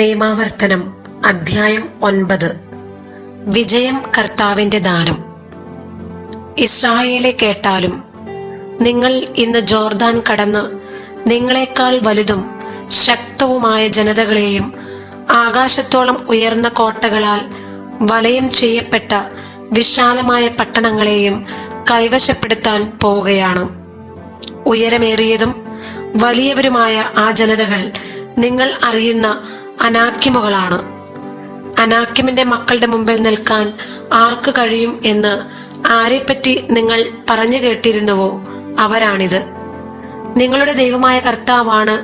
നിയമാവർത്തനം അധ്യായം ഒൻപത്. വിജയം കർത്താവിന്റെ ദാനം. ഇസ്രായേലെ കേട്ടാലും നിങ്ങൾ ഇന്ന് ജോർദാൻ കടന്ന് നിങ്ങളെക്കാൾ വലുതും ശക്തവുമായ ജനതകളെയും ആകാശത്തോളം ഉയർന്ന കോട്ടകളാൽ വലയം ചെയ്യപ്പെട്ട വിശാലമായ പട്ടണങ്ങളെയും കൈവശപ്പെടുത്താൻ പോവുകയാണ്. ഉയരമേറിയതും വലിയവരുമായ ആ ജനതകൾ നിങ്ങൾ അറിയുന്ന അനാക്യമുകളാണ് അനാക്യമിന്റെ മക്കളുടെ മുമ്പിൽ നിൽക്കാൻ ആർക്ക് കഴിയും എന്ന് ആരെപ്പറ്റി നിങ്ങൾ പറഞ്ഞു കേട്ടിരുന്നുവോ? അവരാണിത്. നിങ്ങളുടെ ദൈവമായ കർത്താവാണ്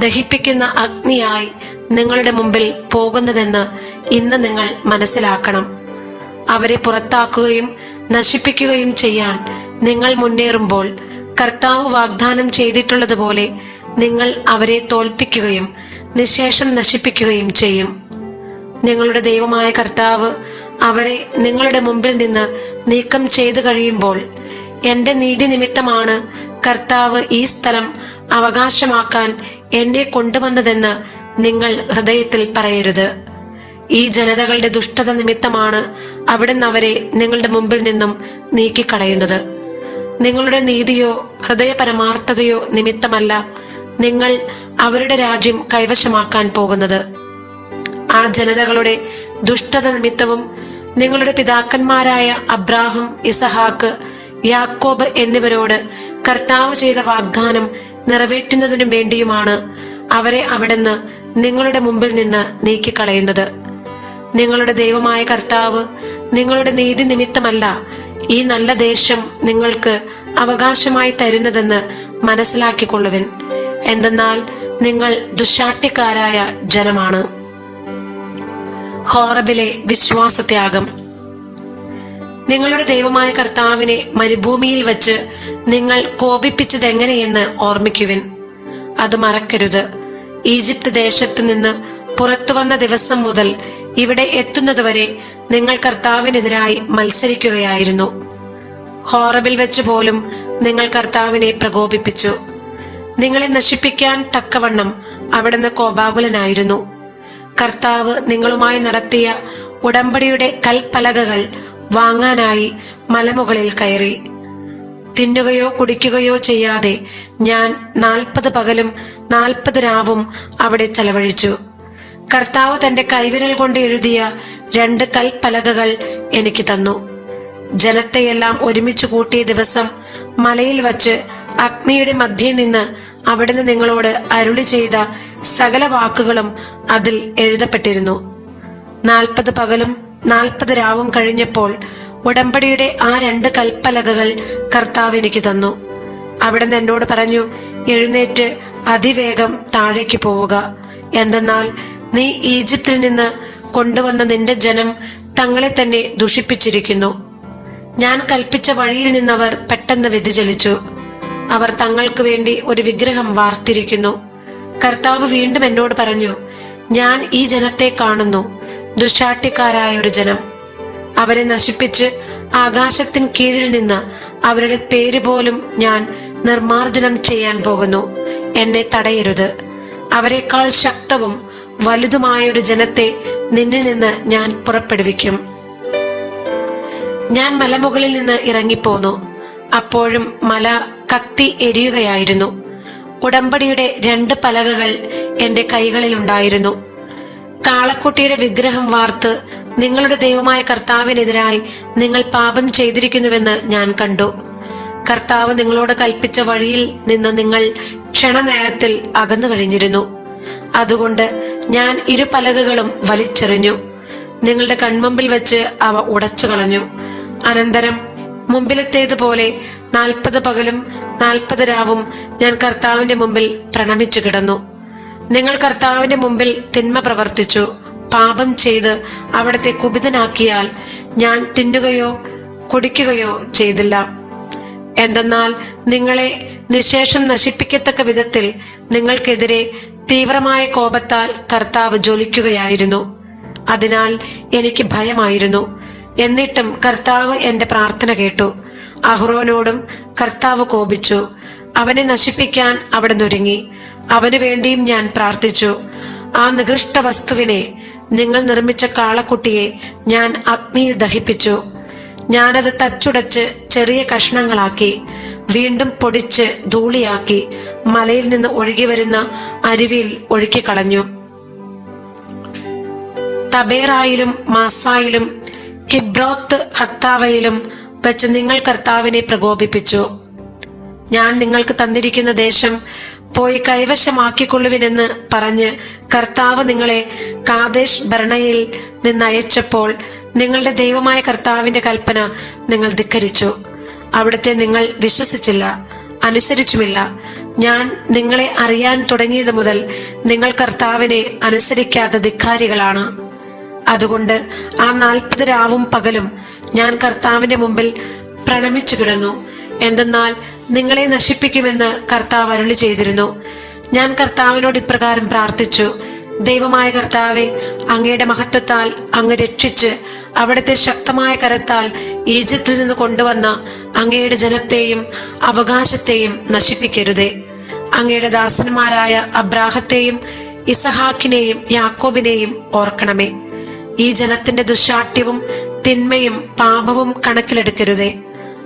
ദഹിപ്പിക്കുന്ന അഗ്നിയായി നിങ്ങളുടെ മുമ്പിൽ പോകുന്നതെന്ന് ഇന്ന് നിങ്ങൾ മനസ്സിലാക്കണം. അവരെ പുറത്താക്കുകയും നശിപ്പിക്കുകയും ചെയ്യാൻ നിങ്ങൾ മുന്നേറുമ്പോൾ കർത്താവ് വാഗ്ദാനം ചെയ്തിട്ടുള്ളതുപോലെ നിങ്ങൾ അവരെ തോൽപ്പിക്കുകയും നിശേഷം നശിപ്പിക്കുകയും ചെയ്യും. നിങ്ങളുടെ ദൈവമായ കർത്താവ് അവരെ നിങ്ങളുടെ മുമ്പിൽ നിന്ന് നീക്കം ചെയ്തു കഴിയുമ്പോൾ എന്റെ നീതി നിമിത്തമാണ് കർത്താവ് ഈ സ്ഥലം അവകാശമാക്കാൻ എന്നെ കൊണ്ടുവന്നതെന്ന് നിങ്ങൾ ഹൃദയത്തിൽ പറയരുത്. ഈ ജനതകളുടെ ദുഷ്ടത നിമിത്തമാണ് അവിടുന്ന് അവരെ നിങ്ങളുടെ മുമ്പിൽ നിന്നും നീക്കിക്കളയുന്നത്. നിങ്ങളുടെ നീതിയോ ഹൃദയപരമാർത്ഥതയോ നിമിത്തമല്ല. നിങ്ങൾ അവരുടെ രാജ്യം കൈവശമാക്കാൻ പോകുന്നത്. ആ ജനതകളുടെ ദുഷ്ടത നിമിത്തവും നിങ്ങളുടെ പിതാക്കന്മാരായ അബ്രാഹം ഇസഹാക്ക് യാക്കോബ് എന്നിവരോട് കർത്താവ് ചെയ്ത വാഗ്ദാനം നിറവേറ്റുന്നതിനും വേണ്ടിയുമാണ് അവരെ അവിടുന്ന് നിങ്ങളുടെ മുമ്പിൽ നിന്ന് നീക്കിക്കളയുന്നത്. നിങ്ങളുടെ ദൈവമായ കർത്താവ് നിങ്ങളുടെ നീതി നിമിത്തമല്ല ഈ നല്ല ദേശം നിങ്ങൾക്ക് അവകാശമായി തരുന്നതെന്ന് മനസ്സിലാക്കിക്കൊള്ളുവിൻ. എന്തെന്നാൽ നിങ്ങൾ ദുശാട്ടിക്കാരായ ജനമാണ്. ഹോറബിലെ വിശ്വാസത്യാഗം. നിങ്ങളുടെ ദൈവമായ കർത്താവിനെ മരുഭൂമിയിൽ വച്ച് നിങ്ങൾ കോപിപ്പിച്ചത് കോപിപ്പിച്ചതെങ്ങനെയെന്ന് ഓർമ്മിക്കുവിൻ. അത് മറക്കരുത്. ഈജിപ്ത് ദേശത്ത് നിന്ന് പുറത്തു വന്ന ദിവസം മുതൽ ഇവിടെ എത്തുന്നതുവരെ നിങ്ങൾ കർത്താവിനെതിരായി മത്സരിക്കുകയായിരുന്നു. ഹോറബിൽ വെച്ച് പോലും നിങ്ങൾ കർത്താവിനെ പ്രകോപിപ്പിച്ചു. നിങ്ങളെ നശിപ്പിക്കാൻ തക്കവണ്ണം അവിടുന്ന് കോപാകുലനായിരുന്നു. കർത്താവ് നിങ്ങളുമായി നടത്തിയ ഉടമ്പടിയുടെ കൽപ്പലകകൾ വാങ്ങാനായി മലമുകളിൽ കയറി. തിന്നുകയോ കുടിക്കുകയോ ചെയ്യാതെ ഞാൻ നാൽപ്പത് പകലും നാൽപ്പത് രാവും അവിടെ ചെലവഴിച്ചു. കർത്താവ് തന്റെ കൈവിരൽ കൊണ്ട് എഴുതിയ രണ്ട് കൽപ്പലകകൾ എനിക്ക് തന്നു. ജനത്തെയെല്ലാം ഒരുമിച്ച് കൂട്ടിയ ദിവസം മലയിൽ വച്ച് അഗ്നിയുടെ മധ്യേ നിന്ന് അവിടുന്ന് നിങ്ങളോട് അരുളി ചെയ്ത സകല വാക്കുകളും അതിൽ എഴുതപ്പെട്ടിരുന്നു. നാൽപ്പത് പകലും നാൽപ്പത് രാവും കഴിഞ്ഞപ്പോൾ ഉടമ്പടിയുടെ ആ രണ്ട് കൽപ്പലകകൾ കർത്താവ് എനിക്ക് തന്നു. അവിടുന്ന് എന്നോട് പറഞ്ഞു എഴുന്നേറ്റ് അതിവേഗം താഴേക്ക് പോവുക. എന്തെന്നാൽ നീ ഈജിപ്തിൽ നിന്ന് കൊണ്ടുവന്ന നിന്റെ ജനം തങ്ങളെ തന്നെ ദുഷിപ്പിച്ചിരിക്കുന്നു. ഞാൻ കൽപ്പിച്ച വഴിയിൽ നിന്നവർ പെട്ടെന്ന് വ്യതിചലിച്ചു. അവർ തങ്ങൾക്ക് വേണ്ടി ഒരു വിഗ്രഹം വാർത്തിരിക്കുന്നു. കർത്താവ് വീണ്ടും എന്നോട് പറഞ്ഞു ഞാൻ ഈ ജനത്തെ കാണുന്നു ദുശാട്ടിക്കാരായ ഒരു ജനം. അവരെ നശിപ്പിച്ച് ആകാശത്തിന് കീഴിൽ നിന്ന് അവരുടെ പേര് പോലും ഞാൻ നിർമാർജനം ചെയ്യാൻ പോകുന്നു. എന്നെ തടയരുത്. അവരെക്കാൾ ശക്തവും വലുതുമായ ഒരു ജനത്തെ നിന്നിൽ നിന്ന് ഞാൻ പുറപ്പെടുവിക്കും. ഞാൻ മലമുകളിൽ നിന്ന് ഇറങ്ങിപ്പോന്നു. അപ്പോഴും മല കത്തി എരിയുകയായിരുന്നു. ഉടമ്പടിയുടെ രണ്ട് പലകകൾ എന്റെ കൈകളിലുണ്ടായിരുന്നു. കാളക്കുട്ടിയുടെ വിഗ്രഹം വാർത്ത് നിങ്ങളുടെ ദൈവമായ കർത്താവിനെതിരായി നിങ്ങൾ പാപം ചെയ്തിരിക്കുന്നുവെന്ന് ഞാൻ കണ്ടു. കർത്താവ് നിങ്ങളോട് കൽപ്പിച്ച വഴിയിൽ നിന്ന് നിങ്ങൾ ക്ഷണനേരത്തിൽ അകന്നു കഴിഞ്ഞിരുന്നു. അതുകൊണ്ട് ഞാൻ ഇരു പലകകളും വലിച്ചെറിഞ്ഞു. നിങ്ങളുടെ കൺമുമ്പിൽ വെച്ച് അവ ഉടച്ചു കളഞ്ഞു അനന്തരം മുമ്പിലത്തേതുപോലെ നാൽപ്പത് പകലും നാൽപ്പത് രാവും ഞാൻ കർത്താവിന്റെ മുമ്പിൽ പ്രണമിച്ചു കിടന്നു. നിങ്ങൾ കർത്താവിന്റെ മുമ്പിൽ തിന്മ പ്രവർത്തിച്ചു. പാപം ചെയ്ത് അവിടത്തെ കുപിതനാക്കിയാൽ ഞാൻ തിന്നുകയോ കുടിക്കുകയോ ചെയ്തില്ല. എന്തെന്നാൽ നിങ്ങളെ നിശേഷം നശിപ്പിക്കത്തക്ക വിധത്തിൽ നിങ്ങൾക്കെതിരെ തീവ്രമായ കോപത്താൽ കർത്താവ് ജ്വലിക്കുകയായിരുന്നു. അതിനാൽ എനിക്ക് ഭയമായിരുന്നു. എന്നിട്ടും കർത്താവ് എന്റെ പ്രാർത്ഥന കേട്ടു. അഹ്റോനോടും കർത്താവ് കോപിച്ചു. അവനെ നശിപ്പിക്കാൻ അവിടെ ഒരുങ്ങി. അവനു വേണ്ടിയും ഞാൻ പ്രാർത്ഥിച്ചു. ആ നികൃഷ്ട വസ്തുവിനെ നിങ്ങൾ നിർമ്മിച്ച കാളക്കുട്ടിയെ ഞാൻ അഗ്നിയിൽ ദഹിപ്പിച്ചു. ഞാനത് തച്ചുടച്ച് ചെറിയ കഷ്ണങ്ങളാക്കി വീണ്ടും പൊടിച്ച് ധൂളിയാക്കി മലയിൽ നിന്ന് ഒഴുകി വരുന്ന അരുവിയിൽ ഒഴുക്കിക്കളഞ്ഞു. തബേറായിലും മാസായിലും കിബ്രോത്ത് ഹത്താവയിലും വെച്ച് നിങ്ങൾ കർത്താവിനെ പ്രകോപിപ്പിച്ചു. ഞാൻ നിങ്ങൾക്ക് തന്നിരിക്കുന്ന ദേശം പോയി കൈവശമാക്കിക്കൊള്ളുവിനെന്ന് പറഞ്ഞ് കർത്താവ് നിങ്ങളെ കാദേശ് ഭരണയിൽ നിന്ന് അയച്ചപ്പോൾ നിങ്ങളുടെ ദൈവമായ കർത്താവിന്റെ കൽപ്പന നിങ്ങൾ ധിക്കരിച്ചു. അവിടുത്തെ നിങ്ങൾ വിശ്വസിച്ചില്ല അനുസരിച്ചുമില്ല. ഞാൻ നിങ്ങളെ അറിയാൻ തുടങ്ങിയത് മുതൽ നിങ്ങൾ കർത്താവിനെ അനുസരിക്കാത്ത ധിക്കാരികളാണ്. അതുകൊണ്ട് ആ നാൽപ്പത് രാവും പകലും ഞാൻ കർത്താവിന്റെ മുമ്പിൽ പ്രണമിച്ചു കിടന്നു. എന്തെന്നാൽ നിങ്ങളെ നശിപ്പിക്കുമെന്ന് കർത്താവ് അരുളി ചെയ്തിരുന്നു. ഞാൻ കർത്താവിനോട് ഇപ്രകാരം പ്രാർത്ഥിച്ചു. ദൈവമായ കർത്താവെ അങ്ങയുടെ മഹത്വത്താൽ അങ്ങ് രക്ഷിച്ച് അവിടുത്തെ ശക്തമായ കരത്താൽ ഈജിപ്തിൽ നിന്ന് കൊണ്ടുവന്ന അങ്ങയുടെ ജനത്തെയും അവകാശത്തെയും നശിപ്പിക്കരുതേ. അങ്ങയുടെ ദാസന്മാരായ അബ്രാഹത്തെയും ഇസഹാക്കിനെയും യാക്കോബിനെയും ഓർക്കണമേ. ഈ ജനത്തിന്റെ ദുശാഠ്യവും തിന്മയും പാപവും കണക്കിലെടുക്കരുതേ.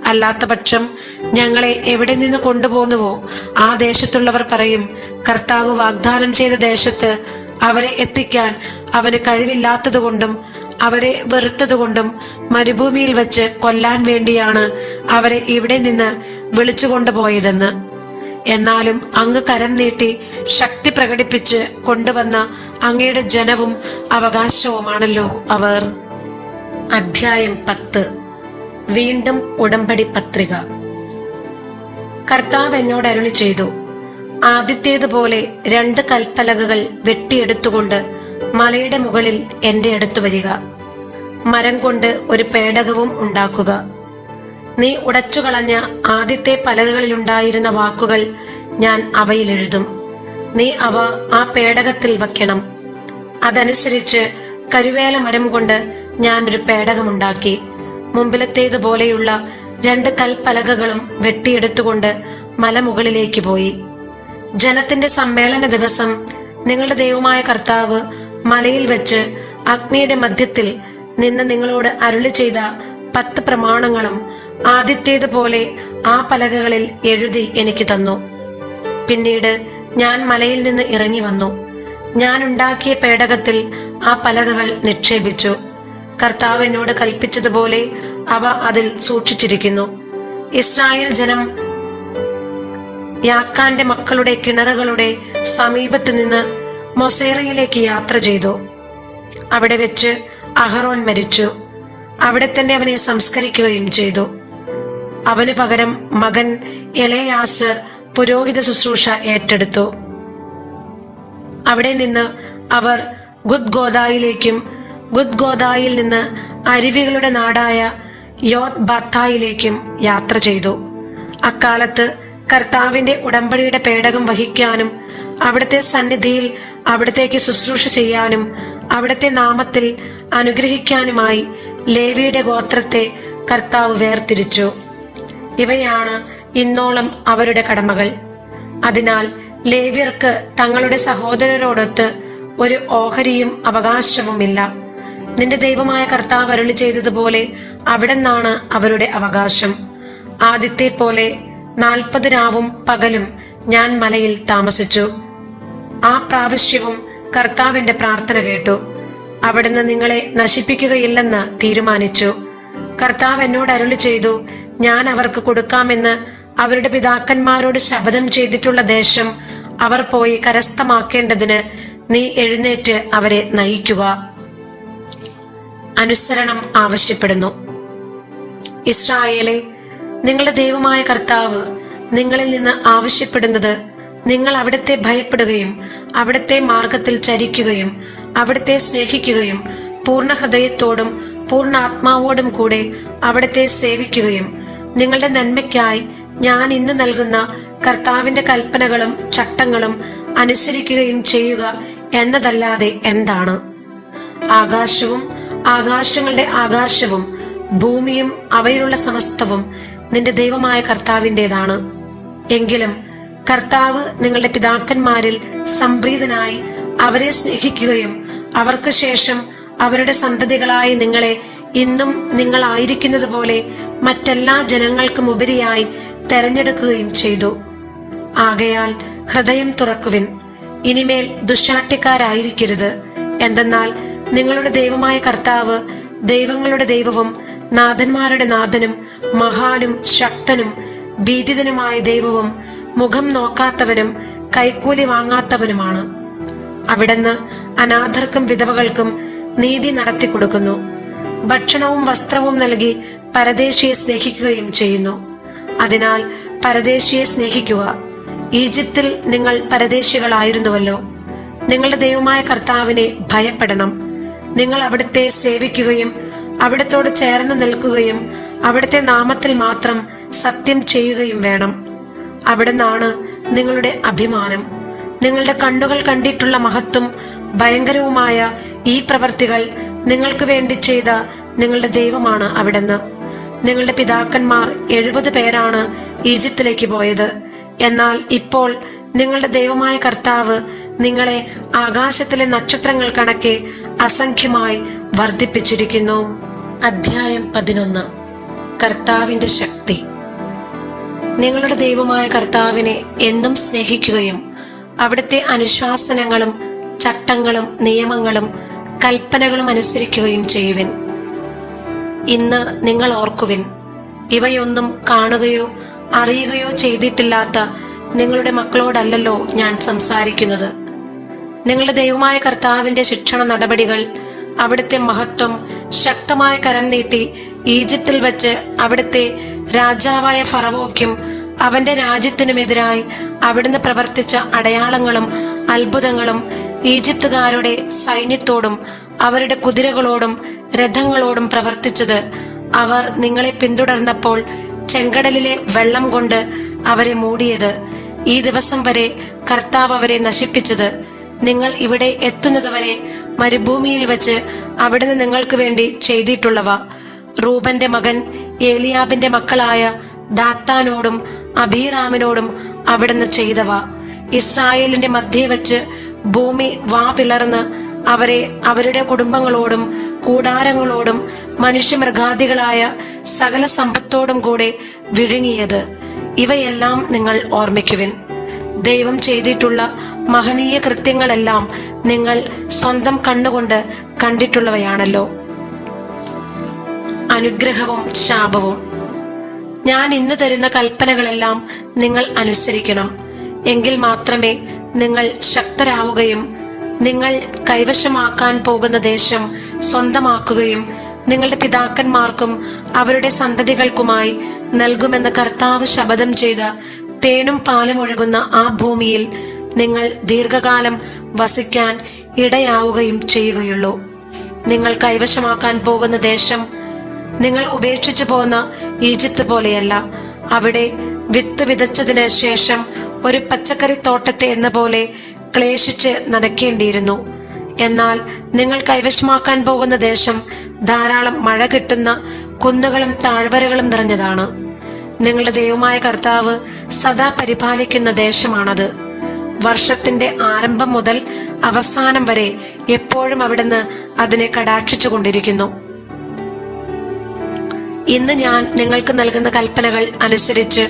അല്ലാത്ത പക്ഷം ഞങ്ങളെ എവിടെ നിന്ന് കൊണ്ടുപോകുന്നുവോ ആ ദേശത്തുള്ളവർ പറയും കർത്താവ് വാഗ്ദാനം ചെയ്ത ദേശത്ത് അവരെ എത്തിക്കാൻ അവന് കഴിവില്ലാത്തതുകൊണ്ടും അവരെ വെറുത്തതുകൊണ്ടും മരുഭൂമിയിൽ വെച്ച് കൊല്ലാൻ വേണ്ടിയാണ് അവരെ ഇവിടെ നിന്ന് വിളിച്ചുകൊണ്ടുപോയതെന്ന് എന്നാലും അങ്ങ് കരം നീട്ടി ശക്തി പ്രകടിപ്പിച്ച് കൊണ്ടുവന്ന അങ്ങയുടെ ജനവും അവകാശവുമാണല്ലോ അവർ. അധ്യായം പത്ത്. വീണ്ടും ഉടമ്പടി പത്രിക. കർത്താവ് എന്നോട് അരുളി ചെയ്തു ആദ്യത്തേതുപോലെ രണ്ട് കൽപ്പലകകൾ വെട്ടിയെടുത്തുകൊണ്ട് മലയുടെ മുകളിൽ എന്റെ അടുത്ത് വരിക. മരം കൊണ്ട് ഒരു പേടകവും ഉണ്ടാക്കുക. നീ ഉടച്ചുകളഞ്ഞ ആദ്യത്തെ പലകകളിലുണ്ടായിരുന്ന വാക്കുകൾ ഞാൻ അവയിൽ എഴുതും. നീ അവ ആ പേടകത്തിൽ വയ്ക്കണം. അതനുസരിച്ച് കരുവേല മരം കൊണ്ട് ഞാൻ ഒരു പേടകമുണ്ടാക്കി. മുമ്പിലത്തേതുപോലെയുള്ള രണ്ട് കൽപ്പലകകളും വെട്ടിയെടുത്തുകൊണ്ട് മലമുകളിലേക്ക് പോയി. ജനത്തിന്റെ സമ്മേളന ദിവസം നിങ്ങളുടെ ദൈവമായ കർത്താവ് മലയിൽ വെച്ച് അഗ്നിയുടെ മധ്യത്തിൽ നിന്ന് നിങ്ങളോട് അരുളി ചെയ്ത പത്ത് പ്രമാണങ്ങളും ആദ്യത്തേതുപോലെ ആ പലകകളിൽ എഴുതി എനിക്ക് തന്നു. പിന്നീട് ഞാൻ മലയിൽ നിന്ന് ഇറങ്ങി വന്നു. ഞാൻ ഉണ്ടാക്കിയ പേടകത്തിൽ ആ പലകകൾ നിക്ഷേപിച്ചു. കർത്താവ് എന്നോട് കൽപ്പിച്ചതുപോലെ അവ അതിൽ സൂക്ഷിച്ചിരിക്കുന്നു. ഇസ്രായേൽ ജനം യാക്കാന്റെ മക്കളുടെ കിണറുകളുടെ സമീപത്ത് നിന്ന് മൊസേറയിലേക്ക് യാത്ര ചെയ്തു. അവിടെ വെച്ച് അഹറോൻ മരിച്ചു. അവിടെ തന്നെ അവനെ സംസ്കരിക്കുകയും ചെയ്തു. അവന് പകരം മകൻ എലയാസ് പുരോഹിത ശുശ്രൂഷ ഏറ്റെടുത്തു. അവിടെ നിന്ന് അവർ ഗുദ്ഗോദായിലേക്കും ഗുദ്ഗോദായിൽ നിന്ന് അരുവികളുടെ നാടായ യോത് ബാത്തായിലേക്കും യാത്ര ചെയ്തു. അക്കാലത്ത് കർത്താവിന്റെ ഉടമ്പടിയുടെ പേടകം വഹിക്കാനും അവിടുത്തെ സന്നിധിയിൽ അവിടത്തേക്ക് ശുശ്രൂഷ ചെയ്യാനും അവിടത്തെ നാമത്തിൽ അനുഗ്രഹിക്കാനുമായി ലേവിയുടെ ഗോത്രത്തെ കർത്താവ് വേർതിരിച്ചു. ഇവയാണ് ഇന്നോളം അവരുടെ കടമകൾ. അതിനാൽ ലേവ്യർക്ക് തങ്ങളുടെ സഹോദരരോടൊത്ത് ഒരു ഓഹരിയും അവകാശവുമില്ല. നിന്റെ ദൈവമായ കർത്താവ് അരുളി ചെയ്തതുപോലെ അവിടെ നിന്നാണ് അവരുടെ അവകാശം. ആദ്യത്തെ പോലെ നാൽപ്പത് രാവും പകലും ഞാൻ മലയിൽ താമസിച്ചു. ആ പ്രാവശ്യവും കർത്താവിന്റെ പ്രാർത്ഥന കേട്ടു. അവിടുന്ന് നിങ്ങളെ നശിപ്പിക്കുകയില്ലെന്ന് തീരുമാനിച്ചു. കർത്താവ് എന്നോട് അരുളി ചെയ്തു ഞാൻ അവർക്ക് കൊടുക്കാമെന്ന് അവരുടെ പിതാക്കന്മാരോട് ശപഥം ചെയ്തിട്ടുള്ള ദേശം അവർ പോയി കരസ്ഥമാക്കേണ്ടതിന് നീ എഴുന്നേറ്റ് അവരെ നയിക്കുക. അനുസരണം ആവശ്യപ്പെടുന്നു. ഇസ്രായേലെ നിങ്ങളുടെ ദൈവമായ കർത്താവ് നിങ്ങളിൽ നിന്ന് ആവശ്യപ്പെടുന്നത് നിങ്ങൾ അവിടുത്തെ ഭയപ്പെടുകയും അവിടുത്തെ മാർഗത്തിൽ ചരിക്കുകയും അവിടുത്തെ സ്നേഹിക്കുകയും പൂർണ ഹൃദയത്തോടും പൂർണ ആത്മാവോടും കൂടെ അവിടുത്തെ സേവിക്കുകയും നിങ്ങളുടെ നന്മയ്ക്കായി ഞാൻ ഇന്ന് നൽകുന്ന കർത്താവിന്റെ കൽപ്പനകളും ചട്ടങ്ങളും അനുസരിക്കുകയും ചെയ്യുക എന്നതല്ലാതെ എന്താണ്? ആകാശവും ആകാശങ്ങളുടെ ആകാശവും ഭൂമിയും അവയിലുള്ള സമസ്തവും നിന്റെ ദൈവമായ കർത്താവിന്റെതാണ് എങ്കിലും കർത്താവ് നിങ്ങളുടെ പിതാക്കന്മാരിൽ സംപ്രീതനായി അവരെ സ്നേഹിക്കുകയും അവർക്ക് ശേഷം അവരുടെ സന്തതികളായി നിങ്ങളെ ഇന്നും നിങ്ങളായിരിക്കുന്നത് പോലെ മറ്റെല്ലാ ജനങ്ങൾക്കും ഉപരിയായി തെരഞ്ഞെടുക്കുകയും ചെയ്തു. ആകയാൽ ഹൃദയം തുറക്കുവിൻ. ഇനിമേൽ ദുശാട്ടിക്കാരായിരിക്കരുത് എന്തെന്നാൽ നിങ്ങളുടെ ദൈവമായ കർത്താവ് ദൈവങ്ങളുടെ ദൈവവും നാഥന്മാരുടെ നാഥനും മഹാനും ശക്തനും ഭീതിതനുമായ ദൈവവും മുഖം നോക്കാത്തവനും കൈക്കൂലി വാങ്ങാത്തവനുമാണ്. അവിടുന്ന് അനാഥർക്കും വിധവകൾക്കും നീതി നടത്തി കൊടുക്കുന്നു. ഭക്ഷണവും വസ്ത്രവും നൽകി പരദേശിയെ സ്നേഹിക്കുകയും ചെയ്യുന്നു. അതിനാൽ പരദേശിയെ സ്നേഹിക്കുക. ഈജിപ്തിൽ നിങ്ങൾ പരദേശികളായിരുന്നുവല്ലോ. നിങ്ങളുടെ ദൈവമായ കർത്താവിനെ ഭയപ്പെടണം. നിങ്ങൾ അവിടുത്തെ സേവിക്കുകയും അവിടത്തോട് ചേർന്ന് നിൽക്കുകയും അവിടുത്തെ നാമത്തിൽ മാത്രം സത്യം ചെയ്യുകയും വേണം. അവിടുന്നാണ് നിങ്ങളുടെ അഭിമാനം. നിങ്ങളുടെ കണ്ണുകൾ കണ്ടിട്ടുള്ള മഹത്വം ഭയങ്കരവുമായ ഈ പ്രവർത്തികൾ നിങ്ങൾക്ക് വേണ്ടി ചെയ്ത നിങ്ങളുടെ ദൈവമാണ് അവിടുന്ന്. നിങ്ങളുടെ പിതാക്കന്മാർ എഴുപത് പേരാണ് ഈജിപ്തിലേക്ക് പോയത്. എന്നാൽ ഇപ്പോൾ നിങ്ങളുടെ ദൈവമായ കർത്താവ് നിങ്ങളെ ആകാശത്തിലെ നക്ഷത്രങ്ങൾ കണക്കെ അസംഖ്യമായി വർദ്ധിപ്പിച്ചിരിക്കുന്നു. അധ്യായം പതിനൊന്ന്. കർത്താവിന്റെ ശക്തി. നിങ്ങളുടെ ദൈവമായ കർത്താവിനെ എന്നും സ്നേഹിക്കുകയും അവിടുത്തെ അനുശാസനങ്ങളും ചട്ടങ്ങളും നിയമങ്ങളും കൽപ്പനകളും അനുസരിക്കുകയും ചെയ്യുവിൻ. ഇന്ന് നിങ്ങൾ ഓർക്കുവിൻ ഇവയൊന്നും കാണുകയോ അറിയുകയോ ചെയ്തിട്ടില്ലാത്ത നിങ്ങളുടെ മക്കളോടല്ലല്ലോ ഞാൻ സംസാരിക്കുന്നത്. നിങ്ങളുടെ ദൈവമായ കർത്താവിന്റെ ശിക്ഷണ നടപടികൾ അവിടുത്തെ മഹത്വം ശക്തമായ കരം നീട്ടി ഈജിപ്തിൽ വെച്ച് അവിടുത്തെ രാജാവായ ഫറവോക്കും അവന്റെ രാജ്യത്തിനുമെതിരായി അവിടുന്ന് പ്രവർത്തിച്ച അടയാളങ്ങളും അത്ഭുതങ്ങളും ഈജിപ്തുകാരുടെ സൈന്യത്തോടും അവരുടെ കുതിരകളോടും രഥങ്ങളോടും പ്രവർത്തിച്ചത്. അവർ നിങ്ങളെ പിന്തുടർന്നപ്പോൾ ചെങ്കടലിലെ വെള്ളം കൊണ്ട് അവരെ മൂടിയത്. ഈ ദിവസം വരെ കർത്താവ് അവരെ നശിപ്പിച്ചത്. നിങ്ങൾ ഇവിടെ എത്തുന്നതുവരെ മരുഭൂമിയിൽ വെച്ച് അവിടുന്ന് നിങ്ങൾക്ക് വേണ്ടി ചെയ്തിട്ടുള്ളവ. റൂബന്റെ മകൻ ഏലിയാബിന്റെ മക്കളായ ദാത്താനോടും അബീറാമിനോടും അവിടുന്ന് ചെയ്തവ. ഇസ്രായേലിന്റെ മധ്യേ വെച്ച് ഭൂമി വാ പിളർന്ന് അവരെ അവരുടെ കുടുംബങ്ങളോടും കൂടാരങ്ങളോടും മനുഷ്യമൃഗാദികളായ സകല സമ്പത്തോടും കൂടെ വിഴുങ്ങിയത്. ഇവയെല്ലാം നിങ്ങൾ ഓർമ്മിക്കുവിൻ. ദൈവം ചെയ്തിട്ടുള്ള മഹനീയ കൃത്യങ്ങളെല്ലാം നിങ്ങൾ സ്വന്തം കണ്ണുകൊണ്ട് കണ്ടിട്ടുള്ളവയാണല്ലോ. അനുഗ്രഹവും ശാപവും. ഞാൻ ഇന്ന് തരുന്ന കൽപ്പനകളെല്ലാം നിങ്ങൾ അനുസരിക്കണം. എങ്കിൽ മാത്രമേ നിങ്ങൾ ശക്തരാവുകയും നിങ്ങൾ കൈവശമാക്കാൻ പോകുന്ന ദേശം സ്വന്തമാക്കുകയും നിങ്ങളുടെ പിതാക്കന്മാർക്കും അവരുടെ സന്തതികൾക്കുമായി നൽകുമെന്ന് കർത്താവ് ശപഥം ചെയ്ത തേനും പാലും ഒഴുകുന്ന ആ ഭൂമിയിൽ നിങ്ങൾ ദീർഘകാലം വസിക്കാൻ ഇടയാവുകയും ചെയ്യുകയുള്ളൂ. നിങ്ങൾ കൈവശമാക്കാൻ പോകുന്ന ദേശം നിങ്ങൾ ഉപേക്ഷിച്ചു പോന്ന ഈജിപ്ത് പോലെയല്ല. അവിടെ വിത്ത് വിതച്ചതിന് ശേഷം ഒരു പച്ചക്കറി തോട്ടത്തെ എന്ന പോലെ ക്ലേശിച്ച് നനയ്ക്കേണ്ടിയിരുന്നു. എന്നാൽ നിങ്ങൾ കൈവശമാക്കാൻ പോകുന്ന ദേശം ധാരാളം മഴ കിട്ടുന്ന കുന്നുകളും താഴ്വരകളും നിറഞ്ഞതാണ്. നിങ്ങളുടെ ദൈവമായ കർത്താവ് സദാ പരിപാലിക്കുന്ന ദേശമാണത്. വർഷത്തിന്റെ ആരംഭം മുതൽ അവസാനം വരെ എപ്പോഴും അവിടുന്ന് അതിനെ കടാക്ഷിച്ചു കൊണ്ടിരിക്കുന്നു ഇന്ന് ഞാൻ നിങ്ങൾക്ക് നൽകുന്ന കൽപ്പനകൾ അനുസരിച്ച്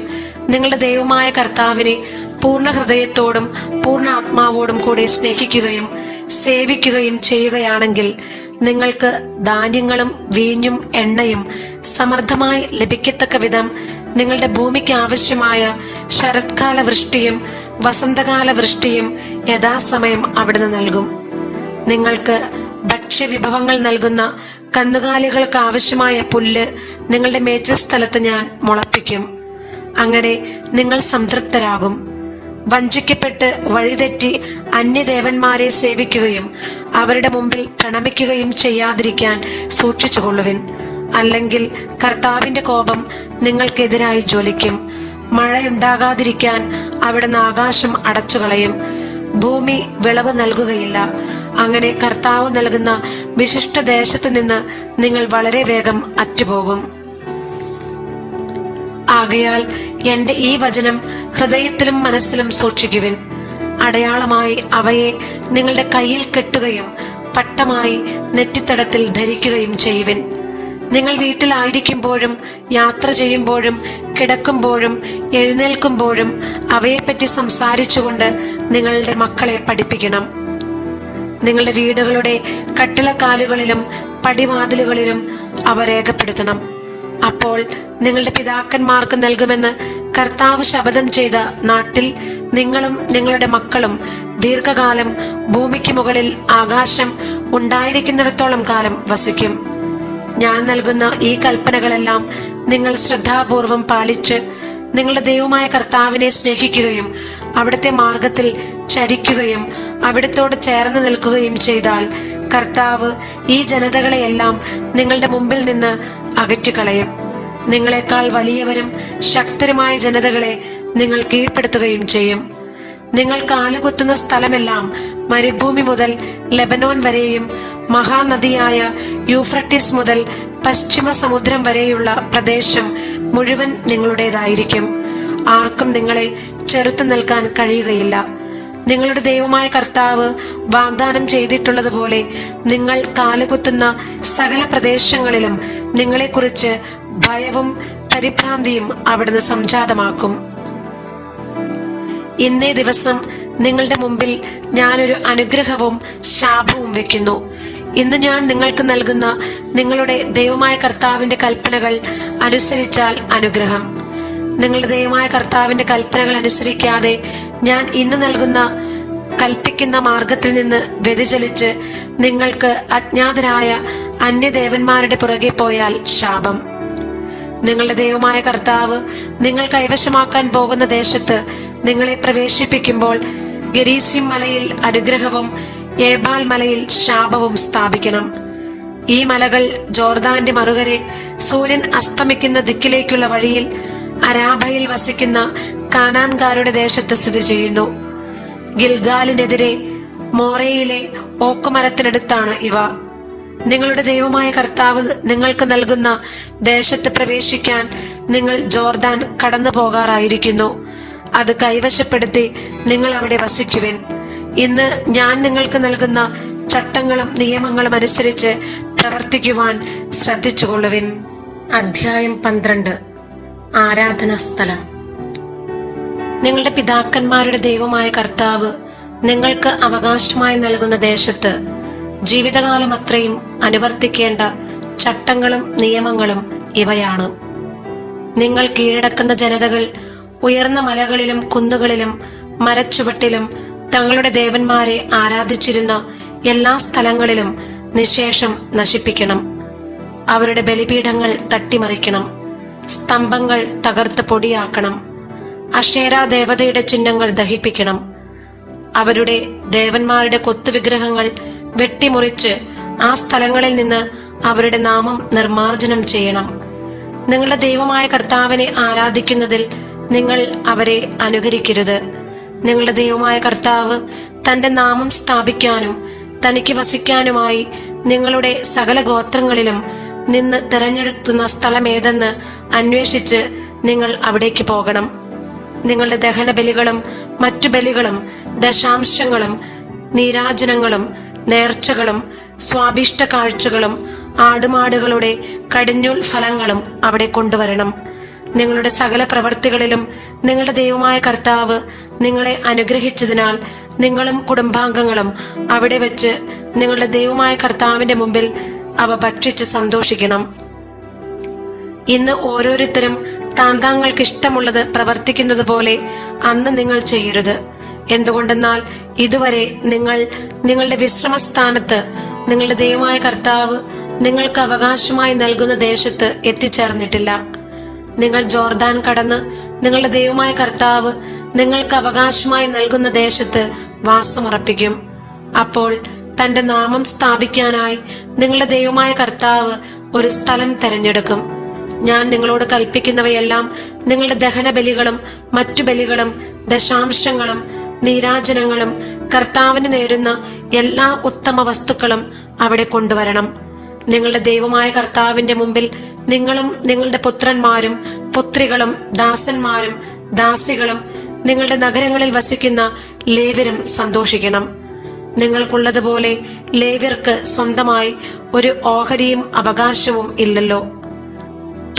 നിങ്ങളുടെ ദൈവമായ കർത്താവിനെ പൂർണ ഹൃദയത്തോടും പൂർണ ആത്മാവോടും കൂടി സ്നേഹിക്കുകയും സേവിക്കുകയും ചെയ്യുകയാണെങ്കിൽ നിങ്ങൾക്ക് ധാന്യങ്ങളും വീഞ്ഞും എണ്ണയും സമൃദ്ധമായി ലഭിക്കത്തക്ക വിധം നിങ്ങളുടെ ഭൂമിക്ക് ആവശ്യമായ ശരത്കാല വൃഷ്ടിയും വസന്തകാല വൃഷ്ടിയും യഥാസമയം അവിടുന്ന് നൽകും. നിങ്ങൾക്ക് ഭക്ഷ്യവിഭവങ്ങൾ നൽകുന്ന കന്നുകാലികൾക്ക് ആവശ്യമായ പുല്ല് നിങ്ങളുടെ മേച്ചിൽ സ്ഥലത്ത് ഞാൻ മുളപ്പിക്കും. അങ്ങനെ നിങ്ങൾ സംതൃപ്തരാകും. വഞ്ചിക്കപ്പെട്ട് വഴിതെറ്റി അന്യദേവന്മാരെ സേവിക്കുകയും അവരുടെ മുമ്പിൽ പ്രണമിക്കുകയും ചെയ്യാതിരിക്കാൻ സൂക്ഷിച്ചുകൊള്ളുവിൻ. അല്ലെങ്കിൽ കർത്താവിന്റെ കോപം നിങ്ങൾക്കെതിരായി ജ്വലിക്കും. മഴയുണ്ടാകാതിരിക്കാൻ അവിടുന്ന് ആകാശം അടച്ചുകളയും. ഭൂമി വിളവ് നൽകുകയില്ല. അങ്ങനെ കർത്താവ് നൽകുന്ന വിശിഷ്ട ദേശത്തു നിന്ന് നിങ്ങൾ വളരെ വേഗം അറ്റുപോകും. ആകയാൽ എന്റെ ഈ വചനം ഹൃദയത്തിലും മനസ്സിലും സൂക്ഷിക്കുവിൻ. അടയാളമായി അവയെ നിങ്ങളുടെ കയ്യിൽ കെട്ടുകയും പട്ടമായി നെറ്റിത്തടത്തിൽ ധരിക്കുകയും ചെയ്യുവിൻ. നിങ്ങൾ വീട്ടിലായിരിക്കുമ്പോഴും യാത്ര ചെയ്യുമ്പോഴും കിടക്കുമ്പോഴും എഴുന്നേൽക്കുമ്പോഴും അവയെപ്പറ്റി സംസാരിച്ചുകൊണ്ട് നിങ്ങളുടെ മക്കളെ പഠിപ്പിക്കണം. നിങ്ങളുടെ വീടുകളുടെ കട്ടിളക്കാലുകളിലും പടിവാതിലുകളിലും അവ രേഖപ്പെടുത്തണം. അപ്പോൾ നിങ്ങളുടെ പിതാക്കന്മാർക്ക് നൽകുമെന്ന് കർത്താവ് ശപഥം ചെയ്ത നാട്ടിൽ നിങ്ങളും നിങ്ങളുടെ മക്കളും ദീർഘകാലം ഭൂമിക്ക് മുകളിൽ ആകാശം ഉണ്ടായിരിക്കുന്നിടത്തോളം കാലം വസിക്കും. ഞാൻ നൽകുന്ന ഈ കൽപ്പനകളെല്ലാം നിങ്ങൾ ശ്രദ്ധാപൂർവം പാലിച്ച് നിങ്ങളുടെ ദൈവമായ കർത്താവിനെ സ്നേഹിക്കുകയും അവിടുത്തെ മാർഗത്തിൽ ചരിക്കുകയും അവിടത്തോട് ചേർന്ന് നിൽക്കുകയും ചെയ്താൽ കർത്താവ് ഈ ജനതകളെയെല്ലാം നിങ്ങളുടെ മുമ്പിൽ നിന്ന് അകറ്റിക്കളയും. നിങ്ങളെക്കാൾ വലിയവരും ശക്തരുമായ ജനതകളെ നിങ്ങൾ കീഴ്പ്പെടുത്തുകയും ചെയ്യും. നിങ്ങൾ കാലുകുത്തുന്ന സ്ഥലമെല്ലാം മരുഭൂമി മുതൽ ലെബനോൻ വരെയും മഹാനദിയായ യൂഫ്രട്ടീസ് മുതൽ പശ്ചിമ സമുദ്രം വരെയുള്ള പ്രദേശം മുഴുവൻ നിങ്ങളുടേതായിരിക്കും. ആർക്കും നിങ്ങളെ ചെറുത്തു നിൽക്കാൻ കഴിയുകയില്ല. നിങ്ങളുടെ ദൈവമായ കർത്താവ് വാഗ്ദാനം ചെയ്തിട്ടുള്ളതുപോലെ നിങ്ങൾ കാലുകുത്തുന്ന സകല പ്രദേശങ്ങളിലും നിങ്ങളെക്കുറിച്ച് ഭയവും പരിഭ്രാന്തിയും അവിടുന്ന് സംജാതമാക്കും. ഇന്നേ ദിവസം നിങ്ങളുടെ മുമ്പിൽ ഞാനൊരു അനുഗ്രഹവും ശാപവും വെക്കുന്നു. ഇന്ന് ഞാൻ നിങ്ങൾക്ക് നൽകുന്ന നിങ്ങളുടെ ദൈവമായ കർത്താവിന്റെ കൽപ്പനകൾ അനുസരിച്ചാൽ അനുഗ്രഹം. നിങ്ങളുടെ ദൈവമായ കർത്താവിന്റെ കൽപ്പനകൾ അനുസരിക്കാതെ ഞാൻ ഇന്ന് നൽകുന്ന കൽപ്പിക്കുന്ന മാർഗത്തിൽ നിന്ന് വ്യതിചലിച്ച് നിങ്ങൾക്ക് അജ്ഞാതരായ അന്യദേവന്മാരുടെ പുറകെ പോയാൽ ശാപം. നിങ്ങളുടെ ദൈവമായ കർത്താവ് നിങ്ങൾ കൈവശമാക്കാൻ പോകുന്ന ദേശത്ത് നിങ്ങളെ പ്രവേശിപ്പിക്കുമ്പോൾ ഗരീസിം മലയിൽ അനുഗ്രഹവും ഏബാൽ മലയിൽ ശാപവും സ്ഥാപിക്കണം. ഈ മലകൾ ജോർദാന്റെ മറുകരെ സൂര്യൻ അസ്തമിക്കുന്ന ദിക്കിലേക്കുള്ള വഴിയിൽ അരാബയിൽ വസിക്കുന്ന കാനാൻകാരുടെ ദേശത്ത് സ്ഥിതി ചെയ്യുന്നു. ഗിൽഗാലിനെതിരെ മോറയിലെ ഓക്കുമരത്തിനടുത്താണ് ഇവ. നിങ്ങളുടെ ദൈവമായ കർത്താവ് നിങ്ങൾക്ക് നൽകുന്ന ദേശത്ത് പ്രവേശിക്കാൻ നിങ്ങൾ ജോർദാൻ കടന്നു പോകാറായിരിക്കുന്നു അത് കൈവശപ്പെടുത്തി നിങ്ങൾ അവിടെ വസിക്കുവിൻ. ഇന്ന് ഞാൻ നിങ്ങൾക്ക് നൽകുന്ന ചട്ടങ്ങളും നിയമങ്ങളും അനുസരിച്ച് പ്രവർത്തിക്കുവാൻ ശ്രദ്ധിച്ചുകൊള്ളുവിൻ. അധ്യായം പന്ത്രണ്ട്. ആരാധനാ സ്ഥലം. നിങ്ങളുടെ പിതാക്കന്മാരുടെ ദൈവമായ കർത്താവ് നിങ്ങൾക്ക് അവകാശമായി നൽകുന്ന ദേശത്ത് ജീവിതകാലം അത്രയും അനുവർത്തിക്കേണ്ട ചട്ടങ്ങളും നിയമങ്ങളും ഇവയാണ്. നിങ്ങൾ കീഴടക്കുന്ന ജനതകൾ ഉയർന്ന മലകളിലും കുന്നുകളിലും മരച്ചുവട്ടിലും തങ്ങളുടെ ദേവന്മാരെ ആരാധിച്ചിരുന്ന എല്ലാ സ്ഥലങ്ങളിലും നിശേഷം നശിപ്പിക്കണം. അവരുടെ ബലിപീഠങ്ങൾ തട്ടിമറിക്കണം. സ്തംഭങ്ങൾ തകർത്ത് പൊടിയാക്കണം. അഷേര ദേവതയുടെ ചിഹ്നങ്ങൾ ദഹിപ്പിക്കണം. അവരുടെ ദേവന്മാരുടെ കൊത്തുവിഗ്രഹങ്ങൾ വെട്ടിമുറിച്ച് ആ സ്ഥലങ്ങളിൽ നിന്ന് അവരുടെ നാമം നിർമാർജനം ചെയ്യണം. നിങ്ങളുടെ ദൈവമായ കർത്താവിനെ ആരാധിക്കുന്നതിൽ നിങ്ങൾ അവരെ അനുകരിക്കരുത്. നിങ്ങളുടെ ദൈവമായ കർത്താവ് തന്റെ നാമം സ്ഥാപിക്കാനും തനിക്ക് വസിക്കാനുമായി നിങ്ങളുടെ സകല ഗോത്രങ്ങളിലും നിന്ന് തിരഞ്ഞെടുക്കുന്ന സ്ഥലമേതെന്ന് അന്വേഷിച്ച് നിങ്ങൾ അവിടേക്ക് പോകണം. നിങ്ങളുടെ ദഹന ബലികളും മറ്റു ബലികളും ദശാംശങ്ങളും നീരാജനങ്ങളും നേർച്ചകളും സ്വാഭിഷ്ട കാഴ്ചകളും ആടുമാടുകളുടെ കടിഞ്ഞൂൽ ഫലങ്ങളും അവിടെ കൊണ്ടുവരണം. നിങ്ങളുടെ സകല പ്രവർത്തികളിലും നിങ്ങളുടെ ദൈവമായ കർത്താവ് നിങ്ങളെ അനുഗ്രഹിച്ചതിനാൽ നിങ്ങളും കുടുംബാംഗങ്ങളും അവിടെ വെച്ച് നിങ്ങളുടെ ദൈവമായ കർത്താവിന്റെ മുമ്പിൽ അവ ഭക്ഷിച്ച് സന്തോഷിക്കണം. ഇന്ന് ഓരോരുത്തരും താൻ താങ്കൾക്ക് ഇഷ്ടമുള്ളത് പ്രവർത്തിക്കുന്നത് പോലെ അന്ന് നിങ്ങൾ ചെയ്യരുത്. എന്തുകൊണ്ടെന്നാൽ ഇതുവരെ നിങ്ങൾ നിങ്ങളുടെ വിശ്രമസ്ഥാനത്ത് നിങ്ങളുടെ ദൈവമായ കർത്താവ് നിങ്ങൾക്ക് അവകാശമായി നൽകുന്ന ദേശത്ത് എത്തിച്ചേർന്നിട്ടില്ല. നിങ്ങൾ ജോർദാൻ കടന്ന് നിങ്ങളുടെ ദൈവമായ കർത്താവ് നിങ്ങൾക്ക് അവകാശമായി നൽകുന്ന ദേശത്ത് വാസമുറപ്പിക്കും. അപ്പോൾ തന്റെ നാമം സ്ഥാപിക്കാനായി നിങ്ങളുടെ ദൈവമായ കർത്താവ് ഒരു സ്ഥലം തെരഞ്ഞെടുക്കും. ഞാൻ നിങ്ങളോട് കൽപ്പിക്കുന്നവയെല്ലാം നിങ്ങളുടെ ദഹന ബലികളും മറ്റു ബലികളും ദശാംശങ്ങളും നീരാജനങ്ങളും കർത്താവിന് നേരുന്ന എല്ലാ ഉത്തമ വസ്തുക്കളും അവിടെ കൊണ്ടുവരണം. നിങ്ങളുടെ ദൈവമായ കർത്താവിന്റെ മുമ്പിൽ നിങ്ങളും നിങ്ങളുടെ പുത്രന്മാരും പുത്രികളും ദാസന്മാരും ദാസികളും നിങ്ങളുടെ നഗരങ്ങളിൽ വസിക്കുന്ന ലേവരും സന്തോഷിക്കണം. നിങ്ങൾക്കുള്ളതുപോലെ ലേവ്യർക്ക് സ്വന്തമായി ഒരു ഓഹരിയും അവകാശവും ഇല്ലല്ലോ.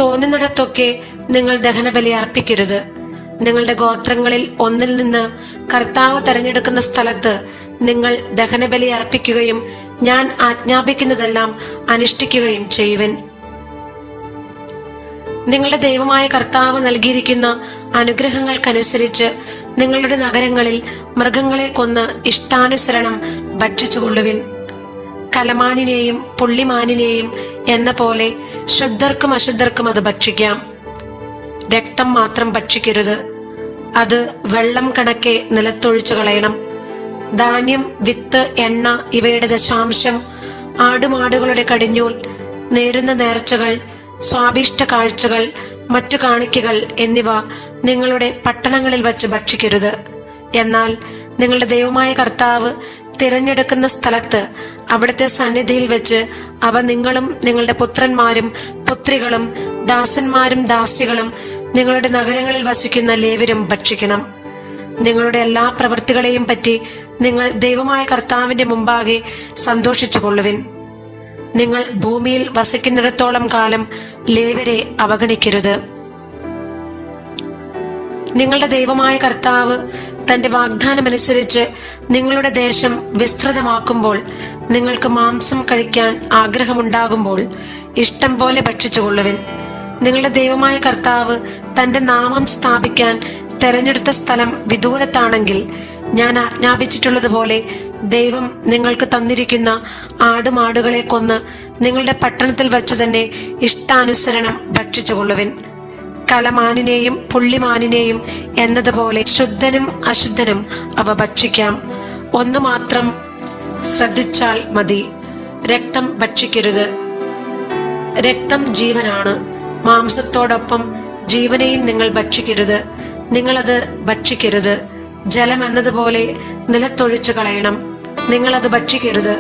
തോന്നുന്നിടത്തൊക്കെ നിങ്ങൾ ദഹനബലി അർപ്പിക്കരുത്. നിങ്ങളുടെ ഗോത്രങ്ങളിൽ ഒന്നിൽ നിന്ന് കർത്താവ് തെരഞ്ഞെടുക്കുന്ന സ്ഥലത്ത് നിങ്ങൾ ദഹനബലി അർപ്പിക്കുകയും ഞാൻ ആജ്ഞാപിക്കുന്നതെല്ലാം അനുഷ്ഠിക്കുകയും ചെയ്യുവൻ. നിങ്ങളുടെ ദൈവമായ കർത്താവ് നൽകിയിരിക്കുന്ന അനുഗ്രഹങ്ങൾക്കനുസരിച്ച് നിങ്ങളുടെ നഗരങ്ങളിൽ മൃഗങ്ങളെ കൊന്ന് ഇഷ്ടാനുസരണം ഭക്ഷിച്ചുകൊള്ളുവിൻ. കലമാനിനെയും പുള്ളിമാനിനെയും എന്ന പോലെ ശുദ്ധർക്കും അശുദ്ധർക്കും അത് ഭക്ഷിക്കാം. രക്തം മാത്രം ഭക്ഷിക്കരുത്. അത് വെള്ളം കണക്കെ നിലത്തൊഴിച്ചു കളയണം. ധാന്യം വിത്ത് എണ്ണ ഇവയുടെ ദശാംശം. ആടുമാടുകളുടെ കടിഞ്ഞൂൽ നേരുന്ന നേർച്ചകൾ സ്വാഭിഷ്ട കാഴ്ചകൾ മറ്റു കാണിക്കകൾ എന്നിവ നിങ്ങളുടെ പട്ടണങ്ങളിൽ വച്ച് ഭക്ഷിക്കരുത്. എന്നാൽ നിങ്ങളുടെ ദൈവമായ കർത്താവ് തിരഞ്ഞെടുക്കുന്ന സ്ഥലത്ത് അവിടുത്തെ സന്നിധിയിൽ വെച്ച് അവ നിങ്ങളും നിങ്ങളുടെ പുത്രന്മാരും പുത്രികളും ദാസന്മാരും ദാസികളും നിങ്ങളുടെ നഗരങ്ങളിൽ വസിക്കുന്ന ലേവരും ഭക്ഷിക്കണം. നിങ്ങളുടെ എല്ലാ പ്രവൃത്തികളെയും പറ്റി നിങ്ങൾ ദൈവമായ കർത്താവിന്റെ മുമ്പാകെ സന്തോഷിച്ചു കൊള്ളുവിൻ നിങ്ങൾ ഭൂമിയിൽ വസിക്കുന്നിടത്തോളം കാലം ലേവരെ അവഗണിക്കരുത്. നിങ്ങളുടെ ദൈവമായ കർത്താവ് തന്റെ വാഗ്ദാനമനുസരിച്ച് നിങ്ങളുടെ ദേശം വിസ്തൃതമാക്കുമ്പോൾ നിങ്ങൾക്ക് മാംസം കഴിക്കാൻ ആഗ്രഹമുണ്ടാകുമ്പോൾ ഇഷ്ടം പോലെ ഭക്ഷിച്ചുകൊള്ളുവിൻ. നിങ്ങളുടെ ദൈവമായ കർത്താവ് തന്റെ നാമം സ്ഥാപിക്കാൻ തെരഞ്ഞെടുത്ത സ്ഥലം വിദൂരത്താണെങ്കിൽ ഞാൻ ആജ്ഞാപിച്ചിട്ടുള്ളതുപോലെ ദൈവം നിങ്ങൾക്ക് തന്നിരിക്കുന്ന ആടുമാടുകളെ കൊന്ന് നിങ്ങളുടെ പട്ടണത്തിൽ വച്ചു തന്നെ ഇഷ്ടാനുസരണം ഭക്ഷിച്ചുകൊള്ളുവിൻ. കലമാനിനെയും പുള്ളിമാനിനെയും എന്നതുപോലെ ശുദ്ധനും അശുദ്ധനും അവ ഭക്ഷിക്കാം. ഒന്നു മാത്രം ശ്രദ്ധിച്ചാൽ മതി. രക്തം ഭക്ഷിക്കരുത്. രക്തം ജീവനാണ്. മാംസത്തോടൊപ്പം ജീവനെയും നിങ്ങൾ ഭക്ഷിക്കരുത്. നിങ്ങളത് ഭക്ഷിക്കരുത്. ജലം എന്നതുപോലെ നിലത്തൊഴിച്ചു കളയണം. നിങ്ങളത് ഭക്ഷിക്കരുത്.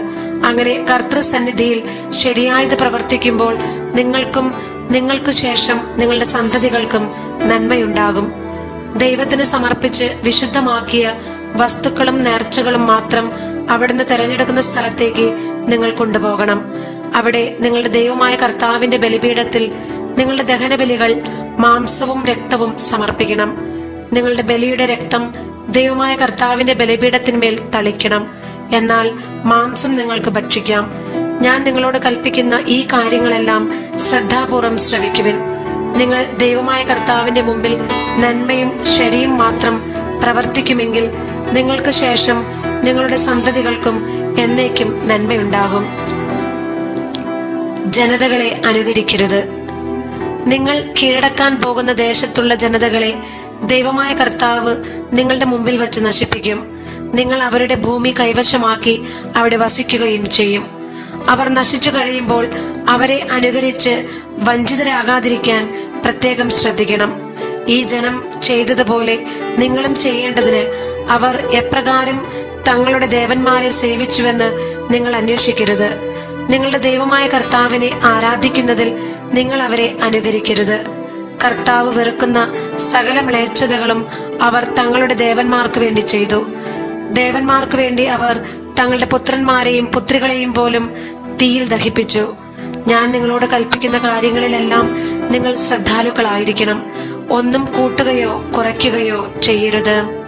അങ്ങനെ കർത്തൃസന്നിധിയിൽ ശരിയായത് പ്രവർത്തിക്കുമ്പോൾ നിങ്ങൾക്കും നിങ്ങൾക്ക് ശേഷം നിങ്ങളുടെ സന്തതികൾക്കും നന്മയുണ്ടാകും. ദൈവത്തിന് സമർപ്പിച്ച് വിശുദ്ധമാക്കിയ വസ്തുക്കളും നേർച്ചകളും മാത്രം അവിടുന്ന് തെരഞ്ഞെടുക്കുന്ന സ്ഥലത്തേക്ക് നിങ്ങൾ കൊണ്ടുപോകണം. അവിടെ നിങ്ങളുടെ ദൈവമായ കർത്താവിന്റെ ബലിപീഠത്തിൽ നിങ്ങളുടെ ദഹനബലികൾ മാംസവും രക്തവും സമർപ്പിക്കണം. നിങ്ങളുടെ ബലിയുടെ രക്തം ദൈവമായ കർത്താവിന്റെ ബലിപീഠത്തിന്മേൽ തളിക്കണം. എന്നാൽ മാംസം നിങ്ങൾക്ക് ഭക്ഷിക്കാം. ഞാൻ നിങ്ങളോട് കൽപ്പിക്കുന്ന ഈ കാര്യങ്ങളെല്ലാം ശ്രദ്ധാപൂർവം ശ്രവിക്കുവിൻ. നിങ്ങൾ ദൈവമായ കർത്താവിന്റെ മുമ്പിൽ നന്മയും ശരിയും മാത്രം പ്രവർത്തിക്കുമെങ്കിൽ നിങ്ങൾക്ക് ശേഷം നിങ്ങളുടെ സന്തതികൾക്കും എന്നേക്കും നന്മയുണ്ടാകും. ജനതകളെ അനുകരിക്കരുത്. നിങ്ങൾ കീഴടക്കാൻ പോകുന്ന ദേശത്തുള്ള ജനതകളെ ദൈവമായ കർത്താവ് നിങ്ങളുടെ മുമ്പിൽ വെച്ച് നശിപ്പിക്കും. നിങ്ങൾ അവരുടെ ഭൂമി കൈവശമാക്കി അവിടെ വസിക്കുകയും ചെയ്യും. അവർ നശിച്ചു കഴിയുമ്പോൾ അവരെ അനുകരിച്ച് വഞ്ചിതരാകാതിരിക്കാൻ പ്രത്യേകം ശ്രദ്ധിക്കണം. ഈ ജനം ചെയ്തതുപോലെ നിങ്ങളും ചെയ്യേണ്ടതിന് അവർ എപ്രകാരം തങ്ങളുടെ ദേവന്മാരെ സേവിച്ചുവെന്ന് നിങ്ങൾ അന്വേഷിക്കരുത്. നിങ്ങളുടെ ദൈവമായ കർത്താവിനെ ആരാധിക്കുന്നതിൽ നിങ്ങൾ അവരെ അനുകരിക്കരുത്. കർത്താവ് വെറുക്കുന്ന സകല മ്ലേച്ഛതകളും അവർ തങ്ങളുടെ ദേവന്മാർക്ക് വേണ്ടി ചെയ്തു. ദേവന്മാർക്ക് വേണ്ടി അവർ തങ്ങളുടെ പുത്രന്മാരെയും പുത്രികളെയും പോലും തീയിൽ ദഹിപ്പിച്ചു. ഞാൻ നിങ്ങളോട് കൽപ്പിക്കുന്ന കാര്യങ്ങളിലെല്ലാം നിങ്ങൾ ശ്രദ്ധാലുക്കളായിരിക്കണം. ഒന്നും കൂട്ടുകയോ കുറയ്ക്കുകയോ ചെയ്യരുത്.